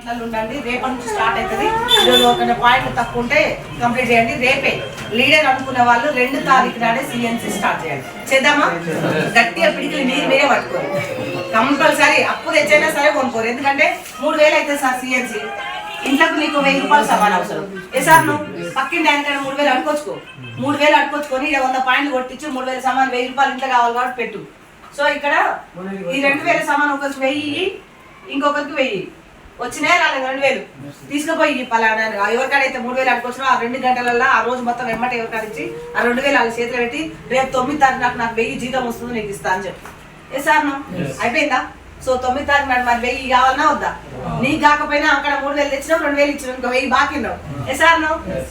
గంటలు ఉండండి రేపటి నుంచి స్టార్ట్ అవుతుంది. ఈరోజు ఒక పాయింట్లు తక్కువ ఉంటే కంప్లీట్ చేయండి. రేపే లీడర్ అనుకున్న వాళ్ళు రెండు తారీఖు నాడే సిఎన్సి స్టార్ట్ చేయండి. చేద్దామా? గట్టిగా పిడికిలు మీరు మీరే పట్టుకోరు. కంపల్సరీ అప్పు తెచ్చైనా సరే కొనుక్కోరు. ఎందుకంటే మూడు వేలు అవుతుంది సార్ సిఎన్సి ఇంట్లోకి నీకు వెయ్యి రూపాయలు సమాన్ అవసరం. ఏ సార్ నువ్వు? పక్కింటి ఆయన మూడు వేలు అనుకోవచ్చుకో మూడు వేలు అనుకోవచ్చుకొని ఇక్కడ వంద పాయింట్లు కొట్టించి మూడు వేల సమాన్ వెయ్యి రూపాయలు ఇంట్లో కావాలి కాబట్టి పెట్టు. సో ఇక్కడ ఈ రెండు వేల సమాన్ ఒకరికి వెయ్యి ఇంకొకరికి వెయ్యి. వచ్చినాయి రాలేదు రెండు వేలు. తీసుకుపోయి పలానా ఎవరికాడైతే మూడు వేలు అడుకొచ్చినా ఆ రెండు గంటలలో ఆ రోజు మొత్తం వెమ్మట ఎవరికాడ ఇచ్చి ఆ రెండు వేలు వాళ్ళ చేతిలో పెట్టి రేపు తొమ్మిది తారీఖు నాకు నాకు వెయ్యి జీతం వస్తుంది నీకు ఇస్తా అని చెప్పి. ఏ సార్ అయిపోయిందా? సో తొమ్మిది తారీఖు నాడు మరి వెయ్యి కావాలన్నా వద్దా? నీకు కాకపోయినా అక్కడ మూడు వేలు తెచ్చినావు రెండు వేలు ఇచ్చినావు ఇంకో వెయ్యి బాకీ ఉన్నావు. ఏ సార్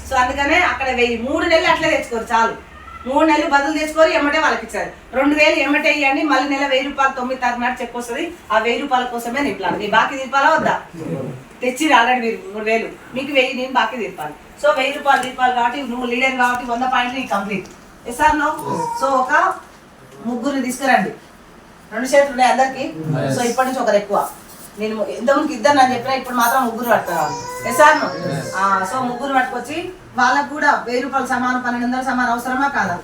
సో అందుకనే అక్కడ వెయ్యి మూడు నెలలు అట్లే తెచ్చుకోరు చాలు. మూడు నెలలు బదులు తెచ్చుకొని ఎమ్మటే వాళ్ళకి ఇచ్చారు. రెండు వేలు ఎమ్మటే ఇవ్వండి మళ్ళీ నెల వెయ్యి రూపాయలు తొమ్మిది తారీఖు నాడు చెక్ వస్తుంది. ఆ వెయ్యి రూపాయల కోసమే నీ ప్లాన్ నీ బాకీ తీర్పాలా వద్దా? తెచ్చి ఆల్రెడీ మీరు మూడు వేలు. మీకు వెయ్యి నేను బాకీ తీర్పాలి. సో వెయ్యి రూపాయలు తీర్పాలి కాబట్టి నువ్వు లీడర్ కాబట్టి వంద పాయింట్లు కంప్లీట్. ఎస్ఆర్ నో సో ఒక ముగ్గురిని తీసుకురండి. రెండు చేతులు ఉన్నాయి అందరికి. సో ఇప్పటి నుంచి ఒకరు ఎక్కువ. నేను ఇంతకుముందుకు ఇద్దరు అని చెప్పిన ఇప్పుడు మాత్రం ముగ్గురు పట్టుకురావాలి ఎస్ఆర్ నో సో ముగ్గురు పట్టుకొచ్చి వాళ్ళకు కూడా వెయ్యి రూపాయలు సమానం పన్నెండు వందలు సమానం అవసరమా కాదా?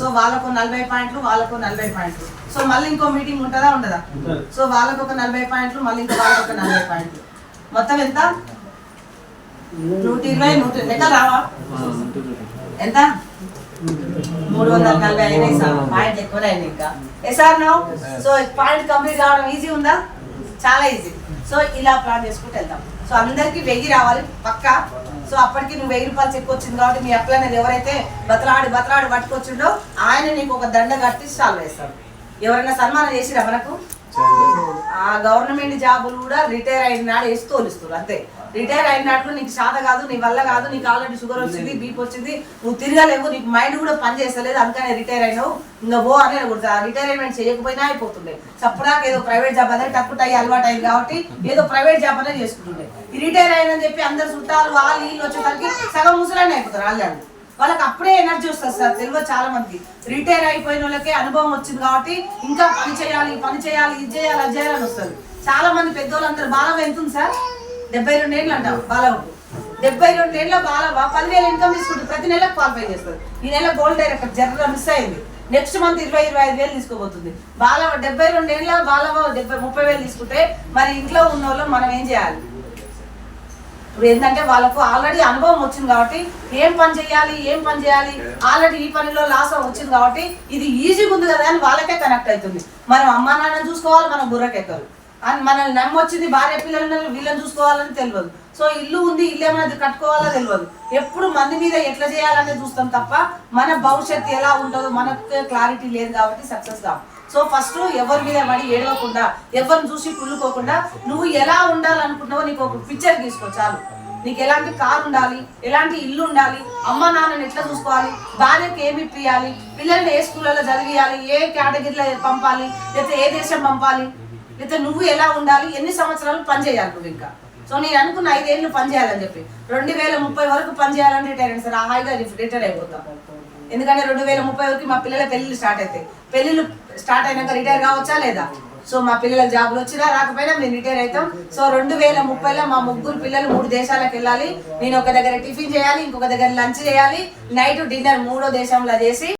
సో వాళ్ళకు నలభై పాయింట్లు వాళ్ళకు నలభై పాయింట్లు. సో మళ్ళీ ఇంకో మీటింగ్ ఉంటుందా ఉండదా? సో వాళ్ళకు ఒక నలభై పాయింట్లు మళ్ళీ ఇంకో వాళ్ళకి ఒక నలభై పాయింట్లు. మొత్తం ఎంత? నూట ఇరవై నూట లెక్క రావా? ఎంత? మూడు వందల నలభై అయినాయి సార్. పాయింట్ ఎక్కువనే అయినాయి ఇంకా. ఎస్ఆర్ నో సో పాయింట్ కంప్లీట్ కావడం ఈజీ ఉందా? చాలా ఈజీ సో ఇలా ప్లాన్ చేసుకుంటూ వెళ్తాం సో అందరికి వెయ్యి రావాలి పక్కా. సో అప్పటికి నువ్వు వెయ్యి రూపాయలు చెక్ వచ్చింది కాబట్టి మీ అప్లై అనేది ఎవరైతే బతలాడి బతలాడి పట్టుకొచ్చిండో ఆయన నీకు ఒక దండ కట్టి సాల్వ్ వేస్తాడు. ఎవరైనా సన్మానం చేసిరా మనకు? గవర్నమెంట్ జాబులు కూడా రిటైర్ అయిన నాడు వేసి తోలిస్తారు అంతే. రిటైర్ అయినట్లు నీకు శాత కాదు నీ వల్ల కాదు నీకు ఆల్రెడీ షుగర్ వచ్చింది బీపీ వచ్చింది నువ్వు తిరగలేవు నీకు మైండ్ కూడా పని చేస్తలేదు అందుకనే రిటైర్ అయినావు ఇంకా ఓ అనే కొడతా రిటైర్మెంట్ చేయకపోయినా అయిపోతుండే. చప్పుడాక ఏదో ప్రైవేట్ జాబ్ అనేది టక్కుట అయ్యి అలవాటు అయింది కాబట్టి ఏదో ప్రైవేట్ జాబ్ అనేది చేసుకుంటుండే. ఈ రిటైర్ అయినని చెప్పి అందరు చుట్టాలు వాళ్ళు వీళ్ళు వచ్చేసరికి సగం ముసలాన్ని అయిపోతారు వాళ్ళు వాళ్ళకి అప్పుడే ఎనర్జీ వస్తుంది సార్ తెలియదు చాలా మంది రిటైర్ అయిపోయిన వాళ్ళకి అనుభవం వచ్చింది కాబట్టి ఇంకా పని చేయాలి పని చేయాలి ఇది చేయాలి అది చేయాలని వస్తుంది. చాలా మంది పెద్దోళ్ళందరూ బాలవ ఎంత ఉంది సార్? డెబ్బై రెండు ఏళ్ళు అంటాం బాలవకు డెబ్బై రెండు ఏళ్ళ బాలవ పదివేలు ఇన్కమ్ తీసుకుంటుంది ప్రతి నెల క్వాలిఫై చేస్తుంది. ఈ నెల గోల్డ్ డైరెక్టర్ జర్ర మిస్ అయింది. నెక్స్ట్ మంత్ ఇరవై ఇరవై ఐదు వేలు తీసుకోబోతుంది. బాలవ డెబ్బై రెండు ఏళ్ళ బాలవ డెబ్బై ముప్పై వేలు తీసుకుంటే మరి ఇంట్లో ఉన్న వాళ్ళు మనం ఏం చేయాలి? ఇప్పుడు ఏంటంటే వాళ్ళకు ఆల్రెడీ అనుభవం వచ్చింది కాబట్టి ఏం పని చేయాలి ఏం పని చేయాలి? ఆల్రెడీ ఈ పనిలో లాస్ వచ్చింది కాబట్టి ఇది ఈజీగా ఉంది కదా అని వాళ్ళకే కనెక్ట్ అవుతుంది. మనం అమ్మా నాన్న చూసుకోవాలి మనం బుర్రకెక్కరు అని మనల్ని నమ్మొచ్చింది భార్య పిల్లలు వీళ్ళని చూసుకోవాలని తెలియదు. సో ఇల్లు ఉంది ఇల్లు ఏమైనా కట్టుకోవాలో తెలియదు. ఎప్పుడు మంది మీద ఎట్లా చేయాలనేది చూస్తాం తప్ప మన భవిష్యత్తు ఎలా ఉంటుందో మనకు క్లారిటీ లేదు కాబట్టి సక్సెస్ కావు సో ఫస్ట్ ఎవరి మీద పడి ఏడవకుండా ఎవరిని చూసి కుళ్ళుకోకుండా నువ్వు ఎలా ఉండాలనుకుంటున్నావో నీకు ఒక పిక్చర్ తీసుకో చాలు. నీకు ఎలాంటి కారు ఉండాలి ఎలాంటి ఇల్లు ఉండాలి అమ్మ నాన్నని ఎట్లా చూసుకోవాలి భార్యకి ఏమి ఇప్పియాలి పిల్లల్ని ఏ స్కూళ్ళలో చదివియాలి ఏ కేటగిరీలో పంపాలి లేకపోతే ఏ దేశం పంపాలి లేకపోతే నువ్వు ఎలా ఉండాలి ఎన్ని సంవత్సరాలు పనిచేయాలి నువ్వు ఇంకా. సో నేను అనుకున్న ఐదేళ్ళు పని చేయాలని చెప్పి. రెండు వేల ముప్పై వరకు పని చేయాలని రిటైర్ అయింది సార్ ఆ హాయిగా రిటైర్ అయిపోతాం. ఎందుకంటే రెండు వేల ముప్పై వరకు మా పిల్లల పెళ్ళిళ్ళు స్టార్ట్ అవుతాయి పెళ్ళిళ్ళు స్టార్ట్ అయినాక రిటైర్ కావచ్చా లేదా? సో మా పిల్లల జాబులు వచ్చినా రాకపోయినా మేము రిటైర్ అవుతాం. సో రెండు వేల ముప్పైలో మా ముగ్గురు పిల్లలు మూడు దేశాలకు వెళ్ళాలి. నేను ఒక దగ్గర టిఫిన్ చేయాలి ఇంకొక దగ్గర లంచ్ చేయాలి. నైట్ డిన్నర్ మూడో దేశంలో చేసి